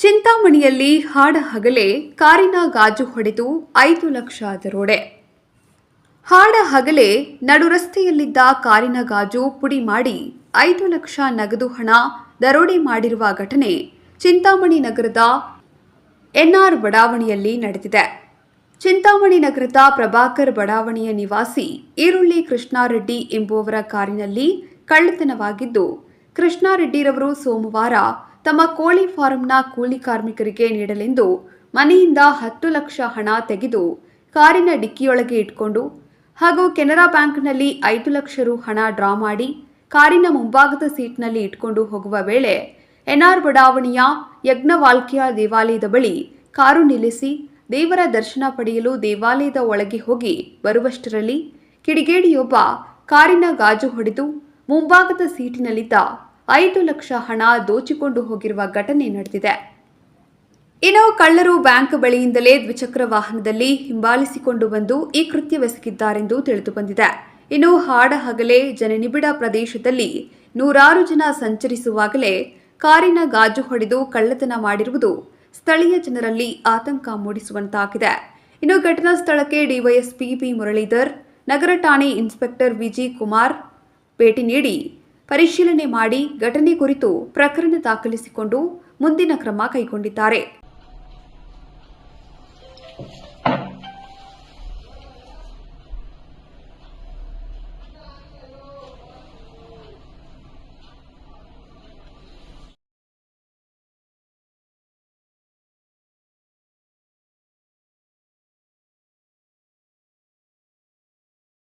ಚಿಂತಾಮಣಿಯಲ್ಲಿ ಹಾಡ ಹಗಲೇ ಕಾರಿನ ಗಾಜು ಹೊಡೆದು ಐದು ಲಕ್ಷ ದರೋಡೆ. ಹಾಡ ಹಗಲೇ ನಡು ರಸ್ತೆಯಲ್ಲಿದ್ದ ಕಾರಿನ ಗಾಜು ಪುಡಿ ಮಾಡಿ ಐದು ಲಕ್ಷ ನಗದು ಹಣ ದರೋಡೆ ಮಾಡಿರುವ ಘಟನೆ ಚಿಂತಾಮಣಿ ನಗರದ ಎನ್ಆರ್ ಬಡಾವಣೆಯಲ್ಲಿ ನಡೆದಿದೆ. ಚಿಂತಾಮಣಿ ನಗರದ ಪ್ರಭಾಕರ್ ಬಡಾವಣೆಯ ನಿವಾಸಿ ಈರುಳ್ಳಿ ಕೃಷ್ಣಾರೆಡ್ಡಿ ಎಂಬುವವರ ಕಾರಿನಲ್ಲಿ ಕಳ್ಳತನವಾಗಿದ್ದು, ಕೃಷ್ಣಾರೆಡ್ಡಿರವರು ಸೋಮವಾರ ತಮ್ಮ ಕೋಳಿ ಫಾರಂನ ಕೂಲಿ ಕಾರ್ಮಿಕರಿಗೆ ನೀಡಲೆಂದು ಮನೆಯಿಂದ ಹತ್ತು ಲಕ್ಷ ಹಣ ತೆಗೆದು ಕಾರಿನ ಡಿಕ್ಕಿಯೊಳಗೆ ಇಟ್ಕೊಂಡು ಹಾಗೂ ಕೆನರಾ ಬ್ಯಾಂಕ್ನಲ್ಲಿ ಐದು ಲಕ್ಷ ರು ಹಣ ಡ್ರಾ ಮಾಡಿ ಕಾರಿನ ಮುಂಭಾಗದ ಸೀಟ್ನಲ್ಲಿ ಇಟ್ಕೊಂಡು ಹೋಗುವ ವೇಳೆ ಎನ್ಆರ್ ಬಡಾವಣೆಯ ಯಜ್ಞವಾಲ್ಕಿಯ ದೇವಾಲಯದ ಬಳಿ ಕಾರು ನಿಲ್ಲಿಸಿ ದೇವರ ದರ್ಶನ ಪಡೆಯಲು ದೇವಾಲಯದ ಒಳಗೆ ಹೋಗಿ ಬರುವಷ್ಟರಲ್ಲಿ ಕಿಡಿಗೇಡಿಯೊಬ್ಬ ಕಾರಿನ ಗಾಜು ಹೊಡೆದು ಮುಂಭಾಗದ ಸೀಟಿನಲ್ಲಿದ್ದ ಐದು ಲಕ್ಷ ಹಣ ದೋಚಿಕೊಂಡು ಹೋಗಿರುವ ಘಟನೆ ನಡೆದಿದೆ. ಇನ್ನು ಕಳ್ಳರು ಬ್ಯಾಂಕ್ ಬಳಿಯಿಂದಲೇ ದ್ವಿಚಕ್ರ ವಾಹನದಲ್ಲಿ ಹಿಂಬಾಲಿಸಿಕೊಂಡು ಬಂದು ಈ ಕೃತ್ಯವೆಸಗಿದ್ದಾರೆಂದು ತಿಳಿದು ಬಂದಿದೆ. ಇನ್ನು ಹಾಡ ಹಗಲೇ ಜನನಿಬಿಡ ಪ್ರದೇಶದಲ್ಲಿ ನೂರಾರು ಜನ ಸಂಚರಿಸುವಾಗಲೇ ಕಾರಿನ ಗಾಜು ಹೊಡೆದು ಕಳ್ಳತನ ಮಾಡಿರುವುದು ಸ್ಥಳೀಯ ಜನರಲ್ಲಿ ಆತಂಕ ಮೂಡಿಸುವಂತಾಗಿದೆ. ಇನ್ನು ಘಟನಾ ಸ್ಥಳಕ್ಕೆ ಡಿವೈಎಸ್ಪಿ ಪಿ ಮುರಳೀಧರ್, ನಗರ ಠಾಣೆ ಇನ್ಸ್ಪೆಕ್ಟರ್ ವಿಜಿ ಕುಮಾರ್ ಭೇಟಿ ನೀಡಿ ಪರಿಶೀಲನೆ ಮಾಡಿ ಘಟನೆ ಕುರಿತು ಪ್ರಕರಣ ದಾಖಲಿಸಿಕೊಂಡು ಮುಂದಿನ ಕ್ರಮ ಕೈಗೊಂಡಿದ್ದಾರೆ.